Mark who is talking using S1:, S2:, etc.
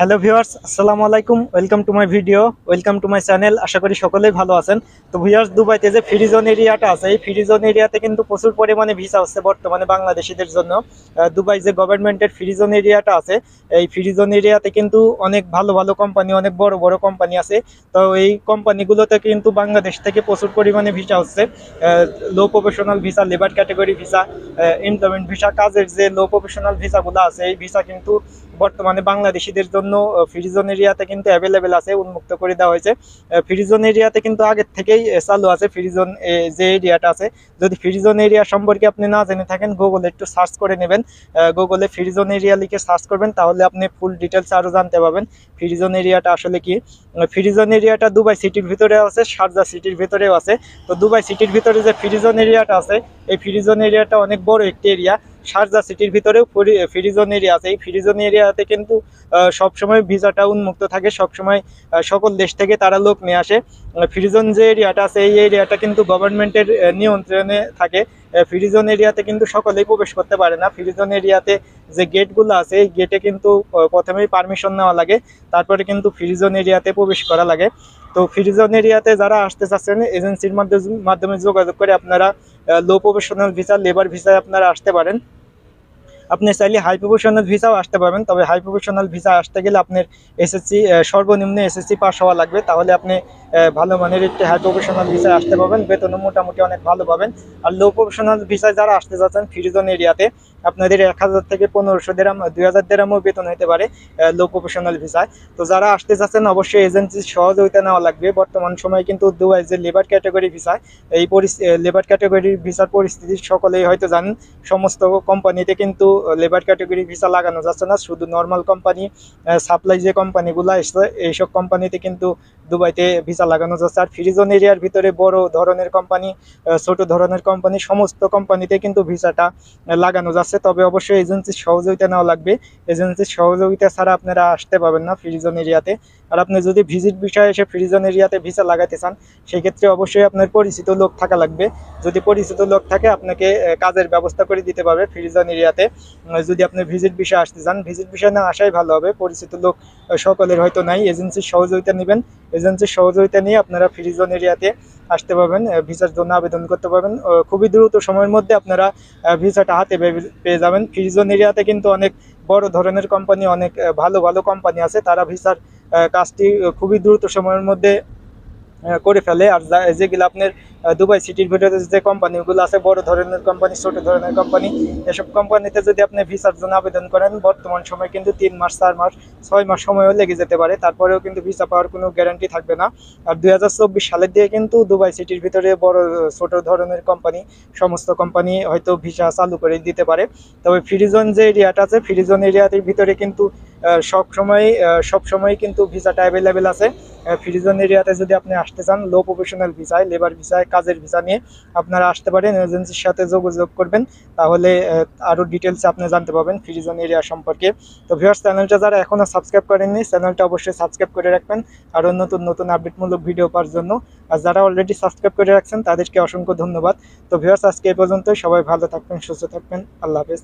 S1: Hello viewers, আসসালামু আলাইকুম। Welcome to my video, welcome to my channel. আশা করি সকলেই ভালো আছেন। তো ভিউয়ার্স, দুবাইতে যে ফ্রি জোন এরিয়াটা আছে, এই ফ্রি জোন এরিয়াতে কিন্তু প্রচুর পরিমাণে ভিসা হচ্ছে বর্তমানে বাংলাদেশিদের জন্য। দুবাই যে গভর্নমেন্টের ফ্রি জোন এরিয়াটা আছে, এই ফ্রি জোন এরিয়াতে কিন্তু অনেক ভালো ভালো কোম্পানি অনেক বড় বড় কোম্পানি আছে। তো এই কোম্পানিগুলোতে কিন্তু বাংলাদেশ থেকে প্রচুর পরিমাণে ভিসা হচ্ছে low professional visa labour category visa employment visa কাজের যে লো প্রফেশনাল ভিসাগুলো আছে, এই ভিসা কিন্তু বর্তমানে বাংলাদেশিদের জন্য ফ্রিজন এরিয়াতে কিন্তু অ্যাভেলেবেল আছে, উন্মুক্ত করে দেওয়া হয়েছে। ফ্রিজন এরিয়াতে কিন্তু আগের থেকেই চালু আছে ফ্রিজন যে এরিয়াটা আছে। যদি ফ্রিজন এরিয়া সম্পর্কে আপনি না জেনে থাকেন গুগলে একটু সার্চ করে নেবেন। গুগলে ফ্রিজন এরিয়া লিখে সার্চ করবেন, তাহলে আপনি ফুল ডিটেলস আরও জানতে পারবেন ফ্রিজন এরিয়াটা আসলে কি? ফ্রিজন এরিয়াটা দুবাই সিটির ভিতরে আছে শারজা সিটির ভিতরেও আছে। তো দুবাই সিটির ভিতরে যে ফ্রিজন এরিয়াটা আছে, এই ফ্রিজন এরিয়াটা অনেক বড় একটি এরিয়া শারজা সিটির ভিতরেও ফ্রিজন এরিয়া আছে। এই ফ্রিজন এরিয়াতে কিন্তু সবসময় ভিসাটা উন্মুক্ত থাকে। সবসময় সকল দেশ থেকে তারা লোক নিয়ে আসে। ফ্রিজন যে এরিয়াটা আছে, এই এরিয়াটা কিন্তু গভর্নমেন্টের নিয়ন্ত্রণে থাকে। ফ্রিজন এরিয়াতে কিন্তু সকলেই প্রবেশ করতে পারে না। ফ্রিজন এরিয়াতে যে গেটগুলো আছে, এই গেটে কিন্তু প্রথমেই পারমিশন নেওয়া লাগে। তারপরে কিন্তু ফ্রিজন এরিয়াতে প্রবেশ করা লাগে। তো ফ্রিজন এরিয়াতে যারা আসতে চাচ্ছেন এজেন্সির মাধ্যমে যোগাযোগ করে আপনারা লো প্রফেশনাল ভিসা লেবার ভিসায় আপনারা আসতে পারেন। আপনি চাইলে হাই প্রফেশনাল ভিসাও আসতে পারবেন, তবে হাই প্রফেশনাল ভিসা আসতে গেলে আপনার এসএসসি সর্বনিম্ন এসএসসি পাস হওয়া লাগবে। তাহলে আপনি ভালো মানের একটি হাই প্রফেশনাল ভিসায় আসতে পারবেন। বেতনও মোটামুটি অনেক ভালো পাবেন। আর লো প্রফেশনাল ভিসায় যারা আসতে যাচ্ছেন ফিরিজন এরিয়াতে আপনাদের এক হাজার থেকে পনেরোশো দেরাম, দুই হাজার দেরামও বেতন হতে পারে লো প্রফেশনাল ভিসায় তো যারা আসতে চাচ্ছেন, অবশ্যই এজেন্সির সহযোগিতা নেওয়া লাগবে। বর্তমান সময়ে কিন্তু দুবাই যে লেবার ক্যাটাগরি ভিসায় এই লেবার ক্যাটাগরি ভিসার পরিস্থিতি সকলেই হয়তো জানেন। সমস্ত কোম্পানিতে কিন্তু লেবার ক্যাটাগরি ভিসা লাগানো যাচ্ছে না। শুধু নর্মাল কোম্পানি সাপ্লাই যে কোম্পানিগুলো এইসব কোম্পানিতে কিন্তু দুবাইতে ভিসা লাগানো যাচ্ছে। আর ফ্রিজন এরিয়ার ভিতরে বড় ধরনের কোম্পানি ছোট ধরনের কোম্পানি সমস্ত কোম্পানিতে কিন্তু ভিসাটা লাগানো যাচ্ছে। তবে অবশ্যই এজেন্সির সহযোগিতা নেওয়া লাগবে। এজেন্সির সহযোগিতা ছাড়া আপনারা আসতে পারবেন না ফ্রিজন এরিয়াতে। আর আপনি যদি ভিজিট বিষয়ে এসে ফ্রিজন এরিয়াতে ভিসা লাগাতে চান, সেক্ষেত্রে অবশ্যই আপনার পরিচিত লোক থাকা লাগবে। যদি পরিচিত লোক থাকে, আপনাকে কাজের ব্যবস্থা করে দিতে পারবে ফ্রিজন এরিয়াতে। যদি আপনি ভিজিট বিষয়ে আসতে চান ভিজিট বিষয়ে না আসাই ভালো হবে। পরিচিত লোক সকলের হয়তো নাই। এজেন্সির সহযোগিতা নেবেন। এজেন্সির সহযোগিতা নিয়ে আপনারা ফ্রি জোন এরিয়াতে আসতে পারবেন ভিসার জন্য আবেদন করতে পারবেন। খুবই দ্রুত সময়ের মধ্যে আপনারা ভিসাটা হাতে পেয়ে- যাবেন। ফ্রি জোন এরিয়াতে কিন্তু অনেক বড় ধরনের কোম্পানি অনেক ভালো ভালো কোম্পানি আছে। তারা ভিসার কাজটি খুবই দ্রুত সময়ের মধ্যে করে ফেলে। আর যেগুলো আপনার দুবাই সিটির ভিতরে যে কোম্পানিগুলো আছে, বড় ধরনের কোম্পানি, ছোট ধরনের কোম্পানি, এসব কোম্পানিতে যদি আপনি ভিসার জন্য আবেদন করেন, বর্তমান সময় কিন্তু তিন মাস, চার মাস, ছয় মাস সময়ও লেগে যেতে পারে। তারপরেও কিন্তু ভিসা পাওয়ার কোনো গ্যারান্টি থাকবে না। আর দুই হাজার চব্বিশ সালের দিয়ে কিন্তু দুবাই সিটির ভিতরে বড়, ছোট ধরনের কোম্পানি, সমস্ত কোম্পানি হয়তো ভিসা চালু করে দিতে পারে। তবে ফ্রিজন যে এরিয়াটা আছে, ফ্রিজন এরিয়াটির ভিতরে কিন্তু সব সময় সব সময় কিন্তু ভিসাটা অ্যাভেলেবেল আছে। ফ্রিজন এরিয়াতে যদি আপনি আসতে চান লো প্রফেশনাল ভিসায় লেবার ভিসায় কাজের ভিসা নিয়ে আপনারা আসতে পারেন। এজেন্সির সাথে যোগাযোগ করবেন, তাহলে আরও আরও ডিটেলস আপনি জানতে পারবেন ফ্রিজন এরিয়া সম্পর্কে। তো ভিউয়ার্স চ্যানেলটা যারা এখনও সাবস্ক্রাইব করেননি চ্যানেলটা অবশ্যই সাবস্ক্রাইব করে রাখবেন। আরও নতুন নতুন আপডেটমূলক ভিডিও পাওয়ার জন্য। আর যারা অলরেডি সাবস্ক্রাইব করে রাখছেন, তাদেরকে অসংখ্য ধন্যবাদ। তো ভিউয়ার্স আজকে এই পর্যন্তই। সবাই ভালো থাকবেন, সুস্থ থাকবেন। আল্লাহ হাফেজ।